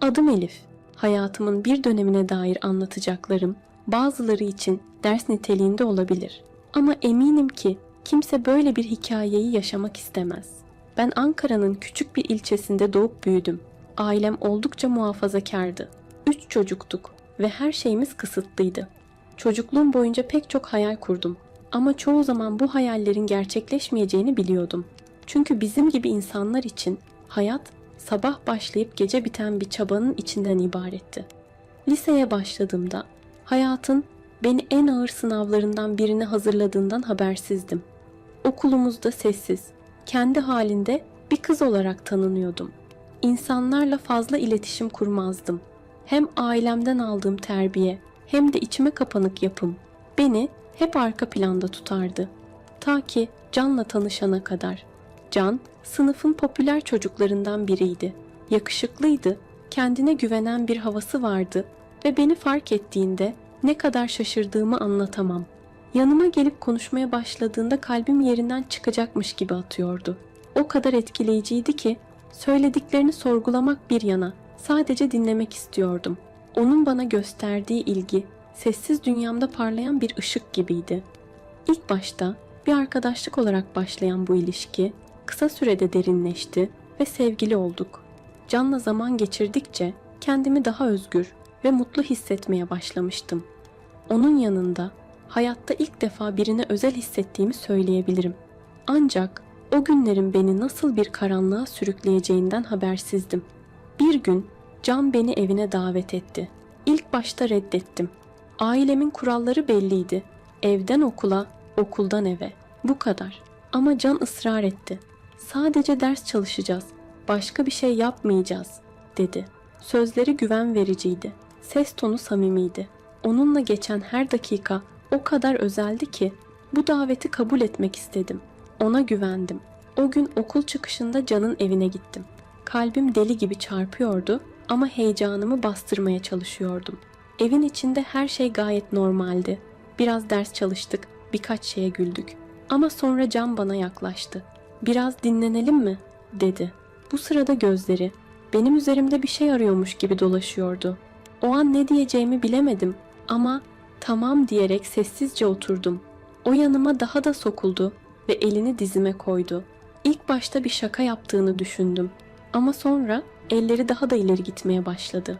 Adım Elif. Hayatımın bir dönemine dair anlatacaklarım bazıları için ders niteliğinde olabilir. Ama eminim ki kimse böyle bir hikayeyi yaşamak istemez. Ben Ankara'nın küçük bir ilçesinde doğup büyüdüm. Ailem oldukça muhafazakardı. Üç çocuktuk ve her şeyimiz kısıtlıydı. Çocukluğum boyunca pek çok hayal kurdum. Ama çoğu zaman bu hayallerin gerçekleşmeyeceğini biliyordum. Çünkü bizim gibi insanlar için hayat sabah başlayıp gece biten bir çabanın içinden ibaretti. Liseye başladığımda hayatın beni en ağır sınavlarından birine hazırladığından habersizdim. Okulumuzda sessiz, kendi halinde bir kız olarak tanınıyordum. İnsanlarla fazla iletişim kurmazdım. Hem ailemden aldığım terbiye hem de içime kapanık yapım beni hep arka planda tutardı. Ta ki Can'la tanışana kadar. Can, sınıfın popüler çocuklarından biriydi. Yakışıklıydı, kendine güvenen bir havası vardı ve beni fark ettiğinde ne kadar şaşırdığımı anlatamam. Yanıma gelip konuşmaya başladığında kalbim yerinden çıkacakmış gibi atıyordu. O kadar etkileyiciydi ki söylediklerini sorgulamak bir yana sadece dinlemek istiyordum. Onun bana gösterdiği ilgi sessiz dünyamda parlayan bir ışık gibiydi. İlk başta bir arkadaşlık olarak başlayan bu ilişki kısa sürede derinleşti ve sevgili olduk. Can'la zaman geçirdikçe kendimi daha özgür ve mutlu hissetmeye başlamıştım. Onun yanında hayatta ilk defa birine özel hissettiğimi söyleyebilirim. Ancak o günlerin beni nasıl bir karanlığa sürükleyeceğinden habersizdim. Bir gün Can beni evine davet etti. İlk başta reddettim. Ailemin kuralları belliydi. Evden okula, okuldan eve. Bu kadar. Ama Can ısrar etti. Sadece ders çalışacağız. Başka bir şey yapmayacağız, dedi. Sözleri güven vericiydi. Ses tonu samimiydi. Onunla geçen her dakika o kadar özeldi ki bu daveti kabul etmek istedim. Ona güvendim. O gün okul çıkışında Can'ın evine gittim. Kalbim deli gibi çarpıyordu ama heyecanımı bastırmaya çalışıyordum. Evin içinde her şey gayet normaldi. Biraz ders çalıştık, birkaç şeye güldük. Ama sonra Can bana yaklaştı. Biraz dinlenelim mi? dedi. Bu sırada gözleri benim üzerimde bir şey arıyormuş gibi dolaşıyordu. O an ne diyeceğimi bilemedim ama tamam diyerek sessizce oturdum. O yanıma daha da sokuldu ve elini dizime koydu. İlk başta bir şaka yaptığını düşündüm ama sonra elleri daha da ileri gitmeye başladı.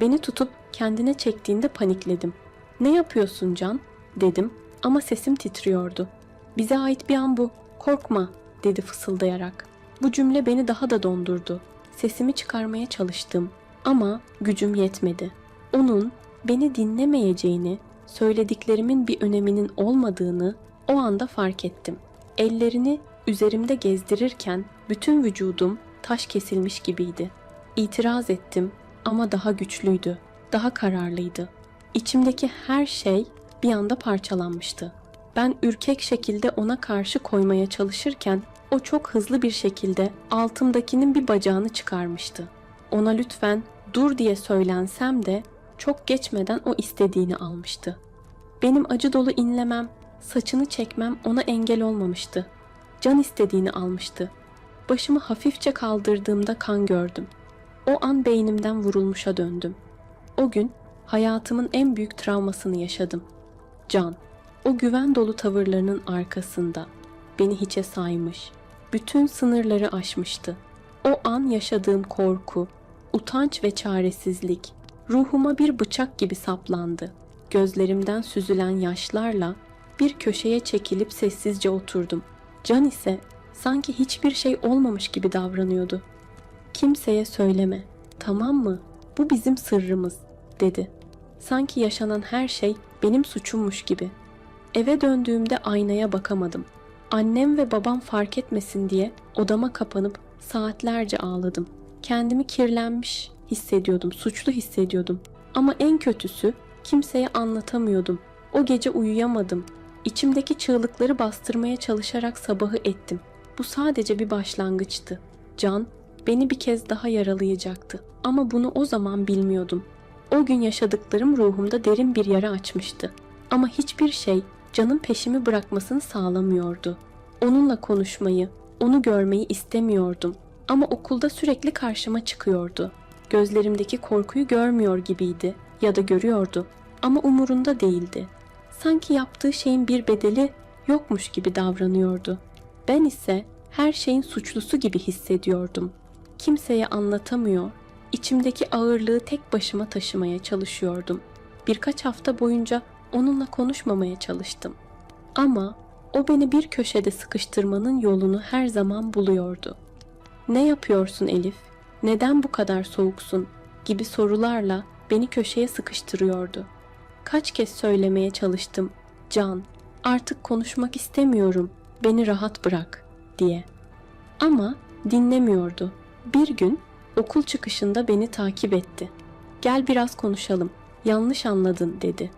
Beni tutup kendine çektiğinde panikledim. Ne yapıyorsun Can? dedim ama sesim titriyordu. Bize ait bir an bu. Korkma dedi fısıldayarak. Bu cümle beni daha da dondurdu. Sesimi çıkarmaya çalıştım ama gücüm yetmedi. Onun beni dinlemeyeceğini, söylediklerimin bir öneminin olmadığını o anda fark ettim. Ellerini üzerimde gezdirirken bütün vücudum taş kesilmiş gibiydi. İtiraz ettim ama daha güçlüydü, daha kararlıydı. İçimdeki her şey bir anda parçalanmıştı. Ben ürkek şekilde ona karşı koymaya çalışırken o çok hızlı bir şekilde altımdakinin bir bacağını çıkarmıştı. Ona lütfen dur diye söylensem de çok geçmeden o istediğini almıştı. Benim acı dolu inlemem, saçını çekmem ona engel olmamıştı. Can istediğini almıştı. Başımı hafifçe kaldırdığımda kan gördüm. O an beynimden vurulmuşa döndüm. O gün hayatımın en büyük travmasını yaşadım. Can, o güven dolu tavırlarının arkasında beni hiçe saymış, bütün sınırları aşmıştı. O an yaşadığım korku, utanç ve çaresizlik ruhuma bir bıçak gibi saplandı. Gözlerimden süzülen yaşlarla bir köşeye çekilip sessizce oturdum. Can ise sanki hiçbir şey olmamış gibi davranıyordu. Kimseye söyleme, tamam mı? Bu bizim sırrımız, dedi. Sanki yaşanan her şey benim suçummuş gibi. Eve döndüğümde aynaya bakamadım. Annem ve babam fark etmesin diye odama kapanıp saatlerce ağladım. Kendimi kirlenmiş hissediyordum, suçlu hissediyordum. Ama en kötüsü kimseye anlatamıyordum. O gece uyuyamadım. İçimdeki çığlıkları bastırmaya çalışarak sabahı ettim. Bu sadece bir başlangıçtı. Can beni bir kez daha yaralayacaktı. Ama bunu o zaman bilmiyordum. O gün yaşadıklarım ruhumda derin bir yara açmıştı. Ama hiçbir şey Can'ın peşimi bırakmasını sağlamıyordu. Onunla konuşmayı, onu görmeyi istemiyordum. Ama okulda sürekli karşıma çıkıyordu. Gözlerimdeki korkuyu görmüyor gibiydi ya da görüyordu ama umurunda değildi. Sanki yaptığı şeyin bir bedeli yokmuş gibi davranıyordu. Ben ise her şeyin suçlusu gibi hissediyordum. Kimseye anlatamıyor, içimdeki ağırlığı tek başıma taşımaya çalışıyordum. Birkaç hafta boyunca onunla konuşmamaya çalıştım. Ama o beni bir köşede sıkıştırmanın yolunu her zaman buluyordu. Ne yapıyorsun Elif? Neden bu kadar soğuksun? gibi sorularla beni köşeye sıkıştırıyordu. Kaç kez söylemeye çalıştım. Can, artık konuşmak istemiyorum. Beni rahat bırak diye. Ama dinlemiyordu. Bir gün okul çıkışında beni takip etti. Gel biraz konuşalım. Yanlış anladın dedi.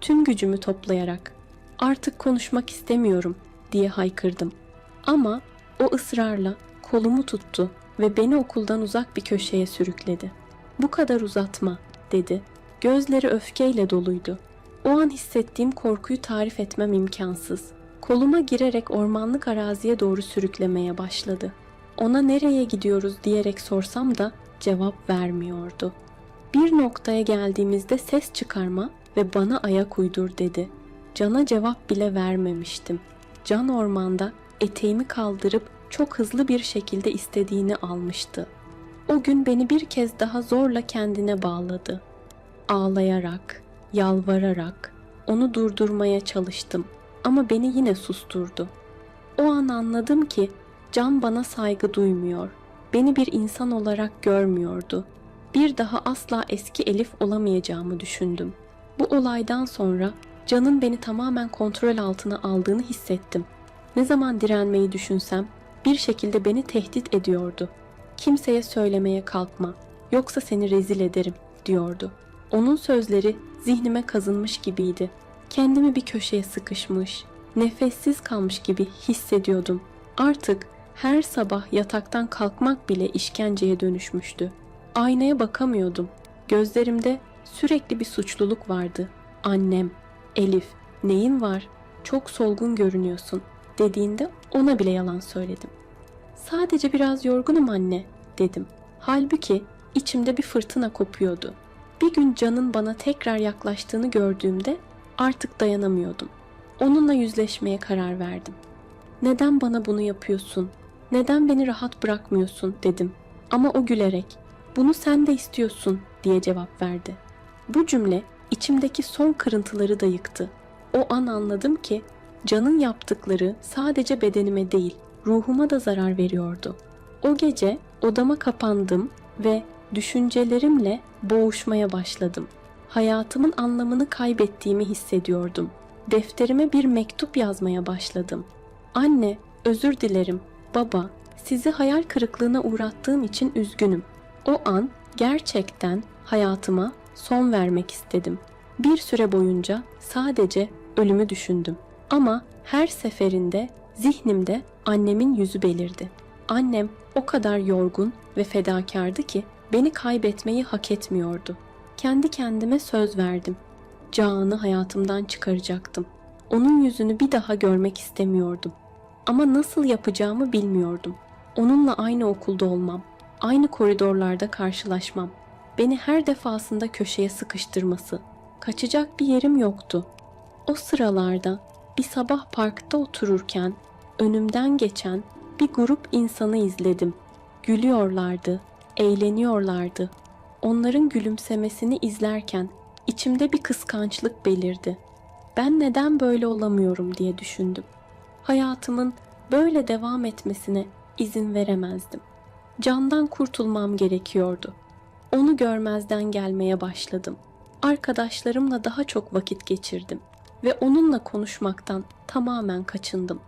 Tüm gücümü toplayarak artık konuşmak istemiyorum diye haykırdım. Ama o ısrarla kolumu tuttu ve beni okuldan uzak bir köşeye sürükledi. Bu kadar uzatma dedi. Gözleri öfkeyle doluydu. O an hissettiğim korkuyu tarif etmem imkansız. Koluma girerek ormanlık araziye doğru sürüklemeye başladı. Ona nereye gidiyoruz diyerek sorsam da cevap vermiyordu. Bir noktaya geldiğimizde ses çıkarma ve bana ayak uydur dedi. Can'a cevap bile vermemiştim. Can ormanda eteğimi kaldırıp çok hızlı bir şekilde istediğini almıştı. O gün beni bir kez daha zorla kendine bağladı. Ağlayarak, yalvararak onu durdurmaya çalıştım ama beni yine susturdu. O an anladım ki Can bana saygı duymuyor. Beni bir insan olarak görmüyordu. Bir daha asla eski Elif olamayacağımı düşündüm. Bu olaydan sonra Can'ın beni tamamen kontrol altına aldığını hissettim. Ne zaman direnmeyi düşünsem bir şekilde beni tehdit ediyordu. Kimseye söylemeye kalkma, yoksa seni rezil ederim diyordu. Onun sözleri zihnime kazınmış gibiydi. Kendimi bir köşeye sıkışmış, nefessiz kalmış gibi hissediyordum. Artık her sabah yataktan kalkmak bile işkenceye dönüşmüştü. Aynaya bakamıyordum. Gözlerimde sürekli bir suçluluk vardı. Annem, Elif, neyin var? Çok solgun görünüyorsun dediğinde ona bile yalan söyledim. Sadece biraz yorgunum anne dedim. Halbuki içimde bir fırtına kopuyordu. Bir gün Can'ın bana tekrar yaklaştığını gördüğümde artık dayanamıyordum. Onunla yüzleşmeye karar verdim. Neden bana bunu yapıyorsun? Neden beni rahat bırakmıyorsun dedim. Ama o gülerek bunu sen de istiyorsun diye cevap verdi. Bu cümle içimdeki son kırıntıları da yıktı. O an anladım ki Can'ın yaptıkları sadece bedenime değil, ruhuma da zarar veriyordu. O gece odama kapandım ve düşüncelerimle boğuşmaya başladım. Hayatımın anlamını kaybettiğimi hissediyordum. Defterime bir mektup yazmaya başladım. Anne, özür dilerim. Baba, sizi hayal kırıklığına uğrattığım için üzgünüm. O an gerçekten hayatıma son vermek istedim. Bir süre boyunca sadece ölümü düşündüm. Ama her seferinde zihnimde annemin yüzü belirdi. Annem o kadar yorgun ve fedakardı ki beni kaybetmeyi hak etmiyordu. Kendi kendime söz verdim. Can'ı hayatımdan çıkaracaktım. Onun yüzünü bir daha görmek istemiyordum. Ama nasıl yapacağımı bilmiyordum. Onunla aynı okulda olmam, aynı koridorlarda karşılaşmam, beni her defasında köşeye sıkıştırması. Kaçacak bir yerim yoktu. O sıralarda bir sabah parkta otururken önümden geçen bir grup insanı izledim. Gülüyorlardı, eğleniyorlardı. Onların gülümsemesini izlerken içimde bir kıskançlık belirdi. Ben neden böyle olamıyorum diye düşündüm. Hayatımın böyle devam etmesine izin veremezdim. Candan kurtulmam gerekiyordu. Onu görmezden gelmeye başladım. Arkadaşlarımla daha çok vakit geçirdim ve onunla konuşmaktan tamamen kaçındım.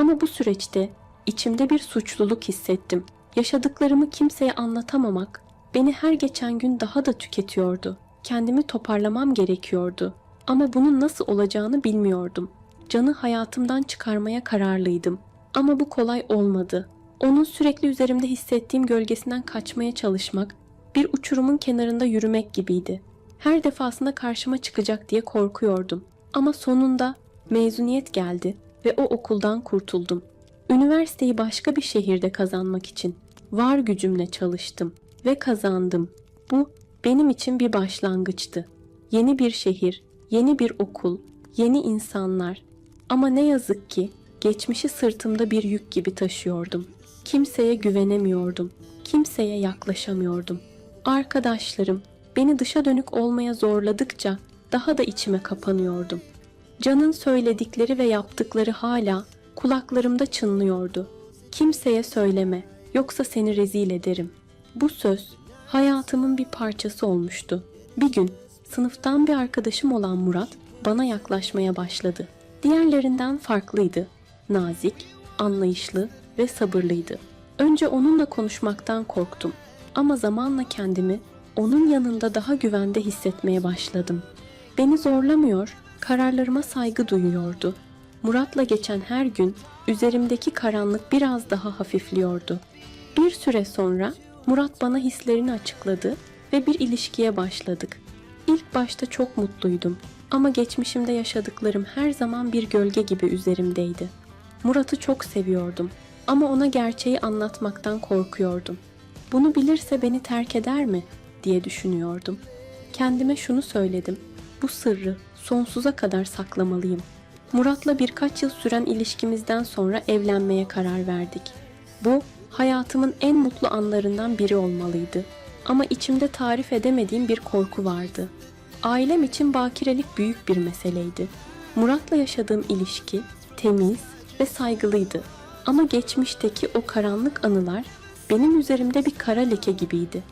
Ama bu süreçte içimde bir suçluluk hissettim. Yaşadıklarımı kimseye anlatamamak beni her geçen gün daha da tüketiyordu. Kendimi toparlamam gerekiyordu. Ama bunun nasıl olacağını bilmiyordum. Can'ı hayatımdan çıkarmaya kararlıydım. Ama bu kolay olmadı. Onun sürekli üzerimde hissettiğim gölgesinden kaçmaya çalışmak, bir uçurumun kenarında yürümek gibiydi. Her defasında karşıma çıkacak diye korkuyordum. Ama sonunda mezuniyet geldi ve o okuldan kurtuldum. Üniversiteyi başka bir şehirde kazanmak için var gücümle çalıştım ve kazandım. Bu benim için bir başlangıçtı. Yeni bir şehir, yeni bir okul, yeni insanlar. Ama ne yazık ki geçmişi sırtımda bir yük gibi taşıyordum. Kimseye güvenemiyordum. Kimseye yaklaşamıyordum. Arkadaşlarım beni dışa dönük olmaya zorladıkça daha da içime kapanıyordum. Can'ın söyledikleri ve yaptıkları hala kulaklarımda çınlıyordu. Kimseye söyleme, yoksa seni rezil ederim. Bu söz hayatımın bir parçası olmuştu. Bir gün sınıftan bir arkadaşım olan Murat bana yaklaşmaya başladı. Diğerlerinden farklıydı. Nazik, anlayışlı ve sabırlıydı. Önce onunla konuşmaktan korktum ama zamanla kendimi onun yanında daha güvende hissetmeye başladım. Beni zorlamıyor, kararlarıma saygı duyuyordu. Murat'la geçen her gün üzerimdeki karanlık biraz daha hafifliyordu. Bir süre sonra Murat bana hislerini açıkladı ve bir ilişkiye başladık. İlk başta çok mutluydum ama geçmişimde yaşadıklarım her zaman bir gölge gibi üzerimdeydi. Murat'ı çok seviyordum ama ona gerçeği anlatmaktan korkuyordum. Bunu bilirse beni terk eder mi diye düşünüyordum. Kendime şunu söyledim. Bu sırrı sonsuza kadar saklamalıyım. Murat'la birkaç yıl süren ilişkimizden sonra evlenmeye karar verdik. Bu hayatımın en mutlu anlarından biri olmalıydı. Ama içimde tarif edemediğim bir korku vardı. Ailem için bakirelik büyük bir meseleydi. Murat'la yaşadığım ilişki temiz ve saygılıydı. Ama geçmişteki o karanlık anılar benim üzerimde bir kara leke gibiydi.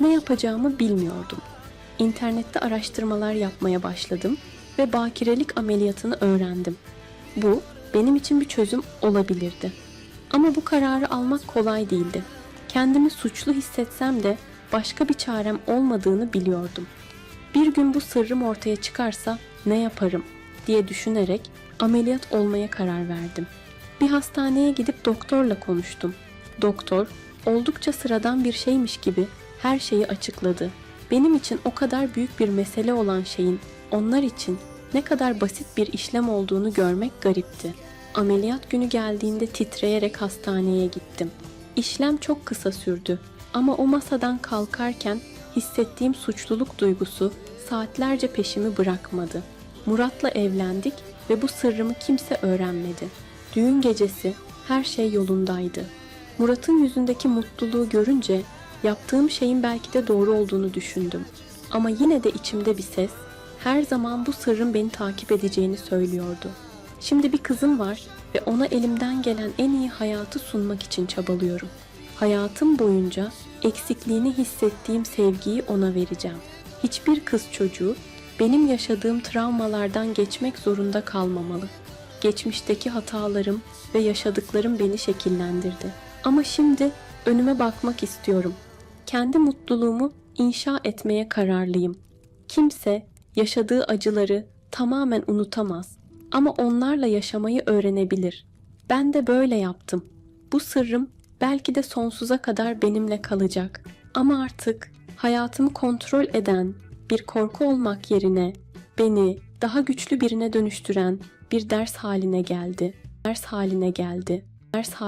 Ne yapacağımı bilmiyordum. İnternette araştırmalar yapmaya başladım ve bakirelik ameliyatını öğrendim. Bu benim için bir çözüm olabilirdi. Ama bu kararı almak kolay değildi. Kendimi suçlu hissetsem de başka bir çarem olmadığını biliyordum. Bir gün bu sırrım ortaya çıkarsa ne yaparım diye düşünerek ameliyat olmaya karar verdim. Bir hastaneye gidip doktorla konuştum. Doktor oldukça sıradan bir şeymiş gibi her şeyi açıkladı. Benim için o kadar büyük bir mesele olan şeyin onlar için ne kadar basit bir işlem olduğunu görmek garipti. Ameliyat günü geldiğinde titreyerek hastaneye gittim. İşlem çok kısa sürdü ama o masadan kalkarken hissettiğim suçluluk duygusu saatlerce peşimi bırakmadı. Murat'la evlendik ve bu sırrımı kimse öğrenmedi. Düğün gecesi her şey yolundaydı. Murat'ın yüzündeki mutluluğu görünce yaptığım şeyin belki de doğru olduğunu düşündüm. Ama yine de içimde bir ses her zaman bu sırrın beni takip edeceğini söylüyordu. Şimdi bir kızım var ve ona elimden gelen en iyi hayatı sunmak için çabalıyorum. Hayatım boyunca eksikliğini hissettiğim sevgiyi ona vereceğim. Hiçbir kız çocuğu benim yaşadığım travmalardan geçmek zorunda kalmamalı. Geçmişteki hatalarım ve yaşadıklarım beni şekillendirdi. Ama şimdi önüme bakmak istiyorum. Kendi mutluluğumu inşa etmeye kararlıyım. Kimse yaşadığı acıları tamamen unutamaz ama onlarla yaşamayı öğrenebilir. Ben de böyle yaptım. Bu sırrım belki de sonsuza kadar benimle kalacak. Ama artık hayatımı kontrol eden bir korku olmak yerine beni daha güçlü birine dönüştüren bir ders haline geldi. Ders haline geldi. Ders